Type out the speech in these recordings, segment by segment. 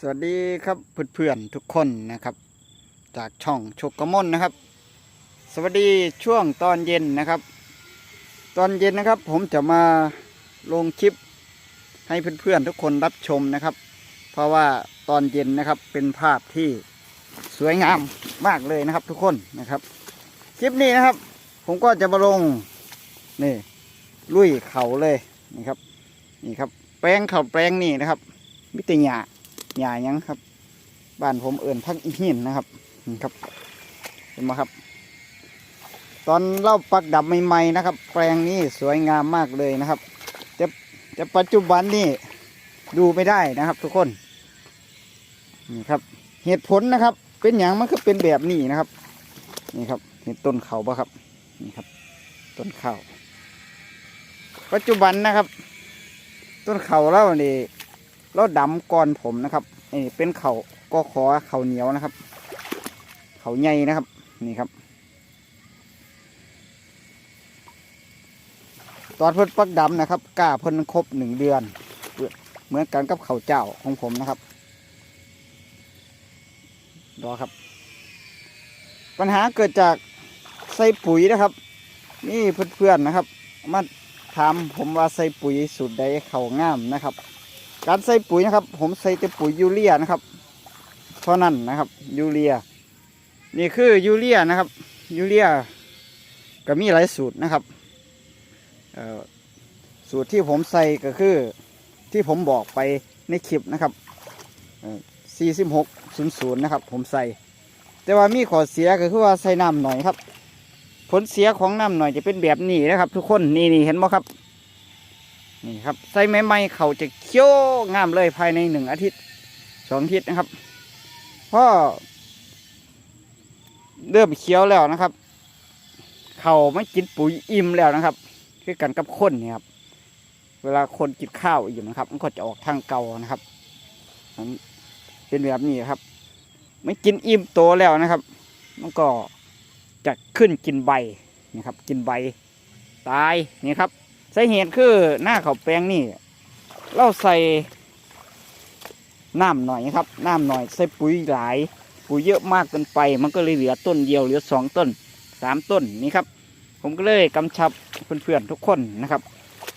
สวัสดีครับเพื่อนๆทุกคนนะครับ จากช่องโชกกมอนนะครับ สวัสดีช่วงตอนเย็นนะครับ ตอนเย็นนะครับ ผมจะมาลงคลิปให้เพื่อนๆทุกคนรับชมนะครับ เพราะว่าตอนเย็นนะครับเป็นภาพที่สวยงามมากเลยนะครับทุกคนนะครับ คลิปนี้นะครับ ผมก็จะมาลงนี่ลุยเขาเลยนี่ครับนี่ครับ แปลงเขาแปลงนี่นะครับมิตรหยา หยายังครับ บ้านผมเอิ่นพักอีหินนะครับนี่ครับ เห็นไหมครับ ตอนเล่าปักดับใหม่ๆนะครับ แปลงนี้สวยงามมากเลยนะครับจะจะปัจจุบันนี่ดูไม่ได้นะครับ ทุกคนนี่ครับ เหตุผลนะครับ เป็นอย่างมันก็เป็นแบบนี้นะครับ นี่ครับเห็นต้นเขาปะครับนี่ครับ ต้นเขาปัจจุบันนะครับ ต้นเขาเล่านี่เราดำก่อนผมนะครับ นี่เป็นเขาก็ขอเขาเหนียวนะครับ เขาใหญ่นะครับ นี่ครับ ตอนเพิ่นปักดำนะครับกล้าเพิ่นครบหนึ่งเดือน เหมือนกันกับเขาเจ้าของผมนะครับรอครับ ปัญหาเกิดจากใส่ปุ๋ยนะครับ นี่เพื่อนๆนะครับ มาถามผมว่าใส่ปุ๋ยสูตรใดเขางามนะครับ การใส่ปุ๋ยนะครับ ผมใส่แต่ปุ๋ยยูเรียนะครับเท่านั้นนะครับ ยูเรีย นี่คือยูเรียนะครับ ยูเรียก็มีหลายสูตรนะครับเอ่อสูตรที่ผมใส่ก็คือที่ผมบอกไปในคลิปนะครับ4600นะครับ ผมใส่ แต่ว่ามีข้อเสียก็คือว่าใส่น้ำหน่อยครับ ผลเสียของน้ำหน่อยจะเป็นแบบนี้นะครับ ทุกคนนี่นี่เห็นไหมครับ นี่ครับใส่ไม้ไม้เขาจะเคี้ยวงามเลยภายในหนึ่งอาทิตย์สองอาทิตย์นะครับพอเริ่มเคี้ยวแล้วนะครับ เขาไม่กินปุ๋ยอิ่มแล้วนะครับคือกันกับคนนี่ครับเวลาคนกินข้าวอิ่มนะครับ มันก็จะออกทางเก่านะครับเป็นแบบนี้ครับ ไม่กินอิ่มโตแล้วนะครับ มันก็จะขึ้นกินใบนะครับ กินใบตายนี่ครับ สาเหตุคือหน้าเขาวแปลงนี่ เราใส่น้ำหน่อยครับน้ำหน่อยใส่ปุ๋ยหลาย ปุ๋ยเยอะมากเกินไป มันก็เลยเหลือต้นเดียวเหลือสองต้นสามต้นนี่ครับ ผมก็เลยกำชับเพื่อนๆทุกคนนะครับ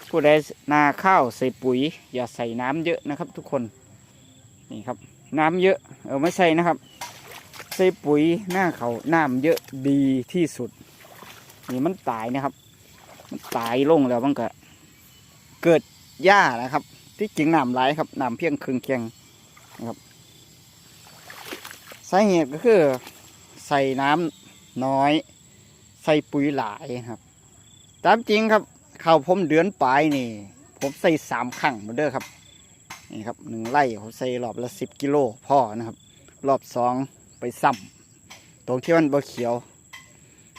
ผู้ใดนาข้าวใส่ปุ๋ย อย่าใส่น้ำเยอะนะครับ ทุกคนนี่ครับ น้ำเยอะเออไม่ใช่นะครับ ใส่ปุ๋ยหน้าเขาน้ำเยอะดีที่สุด นี่มันตายนะครับ มันตายลงแล้วมันก็ เกิดหญ้านะครับ ที่จริงน้ำไหลายครับน้ำเพียงครึ่งเคียงนะครับสาเหตุก็คือใส่น้ำน้อย ใส่ปุ๋ยหลายครับ ตามจริงครับข้าวผมเดือนปลายนี่ ผมใส่สามครั้งหมือนเดิมครับนี่ครับหนึ่งไร่ผมใส่รอบละสิบกิโลพ่อนะครับ รอบสองไปซ้ำตรงที่มันบ่เขียว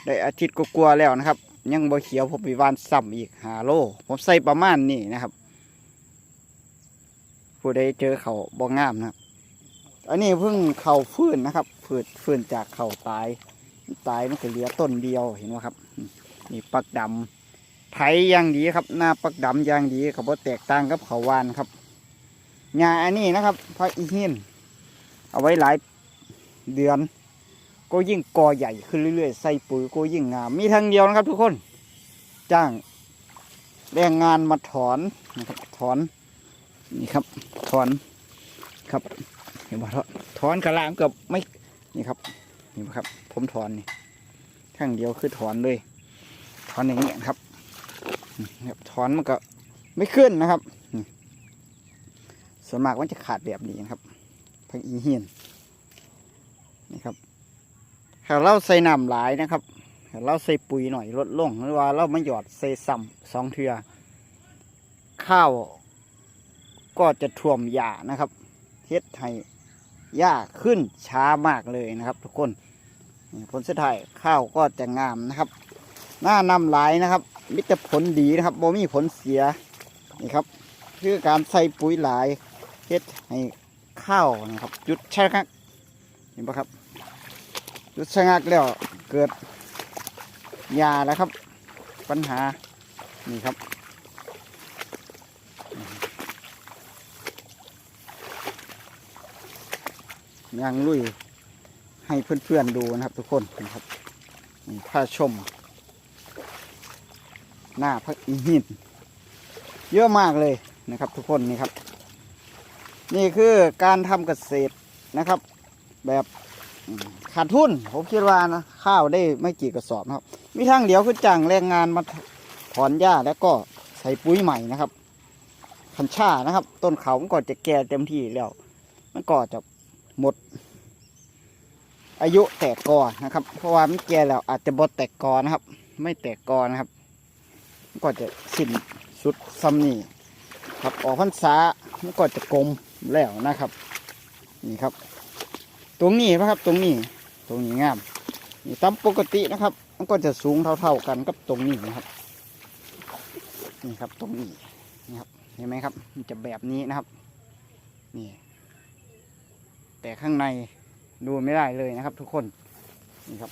ได้อาทิตย์กลัวแล้วนะครับ ยังบ่เขียวผมไปวานซ้ำอีกหาโล ผมใส่ประมาณนี้นะครับ ผู้ใดเจอเขาบ่งามนะครับ อันนี้เพิ่งเขาฟื้นนะครับฝืดฟื้นจากเขาตาย ตายมันก็เหลือต้นเดียวเห็นไหมครับ นี่ปักดำไถอย่างดีครับ หน้าปักดำอย่างดีเขาบ่แตกต่างกับเขาวานครับงาอันนี้นะครับพระอีหินเอาไว้หลายเดือน ก็ยิ่งกอใหญ่ขึ้นเรื่อยๆ ใส่ปุ๋ยก็ยิ่งงาม มีทางเดียวนะครับ ทุกคน จ้างแรงงานมาถอนนะครับถอนนี่ครับ ถอนครับเห็นไหมครับถอนกระลางเกับไม่นี่ครับนี่ครับ ผมถอนนี่ทางเดียวคือถอนเลย ถอนอย่างนี้ครับนี่ครับถอนมันก็ไม่ขึ้นนะครับส่วนมากมันจะขาดแบบนี้นะครับพังอีเหียนนี่ครับ ถ้าเราใส่น้ำหลายนะครับถ้าเราใส่ปุ๋ยหน่อยลดลงหรือว่าเราไม่หยอดใส่ซ้ำสองเทือข้าวก็จะท่วมหญ้านะครับเฮ็ดให้หญ้าขึ้นช้ามากเลยนะครับ ทุกคนผลสุดท้ายข้าวก็จะงามนะครับ หน้านำหลายนะครับมิตรผลดีนะครับบ่มีผลเสียนี่ครับคือการใส่ปุ๋ยหลายเฮ็ดให้ข้าวนะครับหยุดชะงักเห็นปะครับ ยุดชะงักแล้วเกิดยาแล้วครับ ปัญหา นี่ครับยางลุยให้เพื่อนๆดูนะครับทุกคนนะครับผ้าชม หน้าพักอีหินเยอะมากเลยนะครับทุกคนนี่ครับ นี่คือการทำเกษตรนะครับ แบบ ขาดทุนผมคิดว่านะข้าวได้ไม่กี่กระสอบนะครับ มีทางเดียวคือจ้างแรงงานมาถอนหญ้าแล้วก็ใส่ปุ๋ยใหม่นะครับคันช่านะครับ ต้นเขามันก็จะแก่เต็มที่แล้ว มันก็จะหมด อายุแตกกอนะครับ เพราะว่ามันแก่แล้วอาจจะบดแตกกอนะครับ ไม่แตกกอนะครับมันก็จะสิ้นสุดซ้ำนี่ครับออกพรรษามันก็จะกลมแล้วนะครับ นี่ครับ ตรงนี้นะครับ ตรงนี้ ตรงนี้งามนี่ตามปกตินะครับ มันก็จะสูงเท่าๆกันกับตรงนี้นะครับ นี่ครับตรงนี้นี่ครับเห็นไหมครับ มันจะแบบนี้นะครับ นี่ แต่ข้างในดูไม่ได้เลยนะครับ ทุกคนนี่ครับ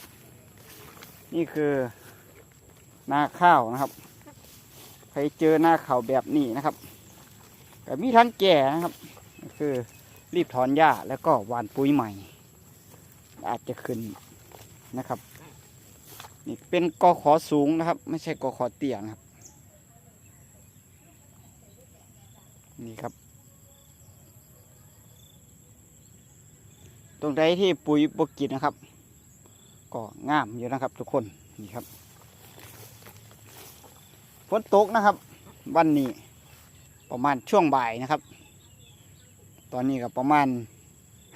นี่คือนาข้าวนะครับ ใครเจอหน้าเขาวแบบนี้นะครับแต่มีทั้งแก่นะครับ คือรีบถอนหญ้าแล้วก็หว่านปุ๋ยใหม่ อาจจะขึ้นนะครับนี่เป็นกอขอสูงนะครับ ไม่ใช่กอขอเตี้ยนะครับ นี่ครับ ตรงใดที่ปุ๋ยบกินนะครับ ก็งามอยู่นะครับ ทุกคนนี่ครับฝนตกนะครับ วันนี้ประมาณช่วงบ่ายนะครับ ตอนนี้ก็ประมาณ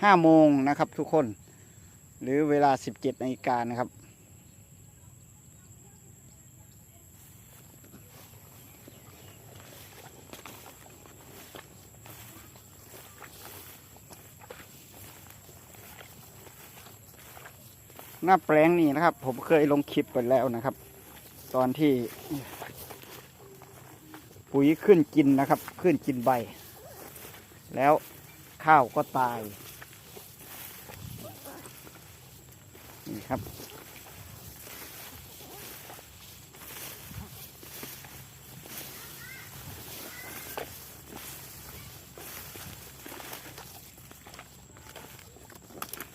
ห้าโมงนะครับ ทุกคน หรือเวลาสิบเจ็ดนาฬิกานะครับ หน้าแปลงนี่นะครับ ผมเคยลงคลิปไปแล้วนะครับ ตอนที่ปุ๋ยขึ้นกินนะครับ ขึ้นกินใบ แล้วข้าวก็ตาย ครับ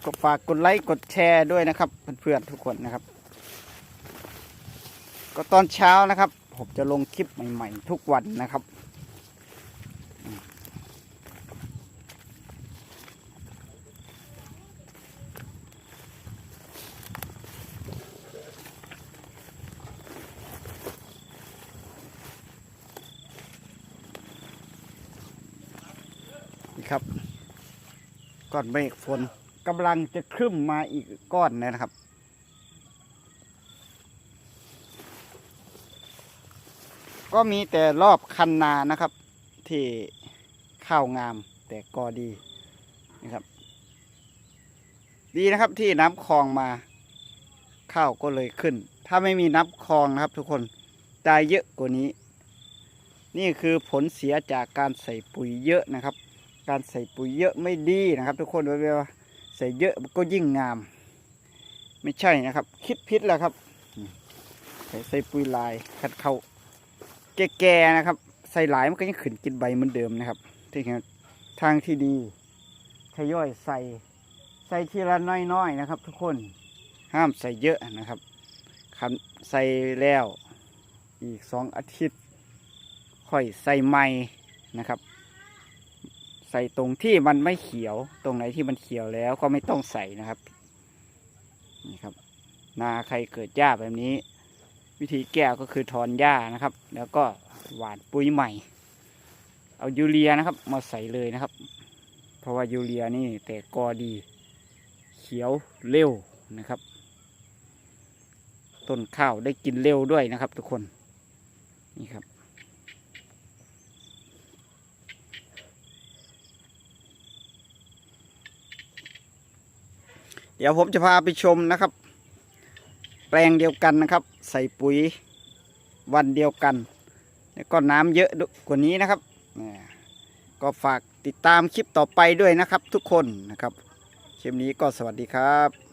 ก็ฝากกดไลค์กดแชร์ด้วยนะครับ เพื่อนๆทุกคนนะครับ ก็ตอนเช้านะครับ ผมจะลงคลิปใหม่ ๆ ทุกวันนะครับ นี่ครับ ก้อนเมฆฝนกำลังจะครึ้มมาอีกก้อนนะครับ ก็มีแต่รอบคันนานะครับ ที่ข้าวงามแต่กอดีนะครับ ดีนะครับที่น้ำคลองมา ข้าวก็เลยขึ้น ถ้าไม่มีน้ำคลองนะครับ ทุกคนตายเยอะกว่านี้ นี่คือผลเสียจากการใส่ปุ๋ยเยอะนะครับ การใส่ปุ๋ยเยอะไม่ดีนะครับ ทุกคนเวลาใส่เยอะก็ยิ่งงาม ไม่ใช่นะครับ คิดพิษแล้วครับ ใส่ใส่ปุ๋ยลายขัดเขาแก่ๆนะครับ ใส่หลายมันก็ยังขึ้นกินใบเหมือนเดิมนะครับที่เห็นทางที่ดีทยอยใส่ใส่ทีละน้อยๆนะครับ ทุกคนห้ามใส่เยอะนะครับคันใส่แล้วอีกสองอาทิตย์ค่อยใส่ใหม่นะครับ ส่ตรงที่มันไม่เขียว ตรงไหนที่มันเขียวแล้วก็ไม่ต้องใส่นะครับ นี่ครับ นาใครเกิดหญ้าแบบนี้ วิธีแก้ก็คือถอนหญ้านะครับ แล้วก็หว่านปุ๋ยใหม่ เอายูเรียนะครับ มาใส่เลยนะครับ เพราะว่ายูเรียนี่แต่กอดี เขียวเร็วนะครับ ต้นข้าวได้กินเร็วด้วยนะครับ ทุกคน นี่ครับ เดี๋ยวผมจะพาไปชมนะครับ แปลงเดียวกันนะครับ ใส่ปุ๋ยวันเดียวกัน แล้วก็น้ำเยอะกว่านี้นะครับนี่ก็ฝากติดตามคลิปต่อไปด้วยนะครับทุกคนนะครับคลิปนี้ก็สวัสดีครับ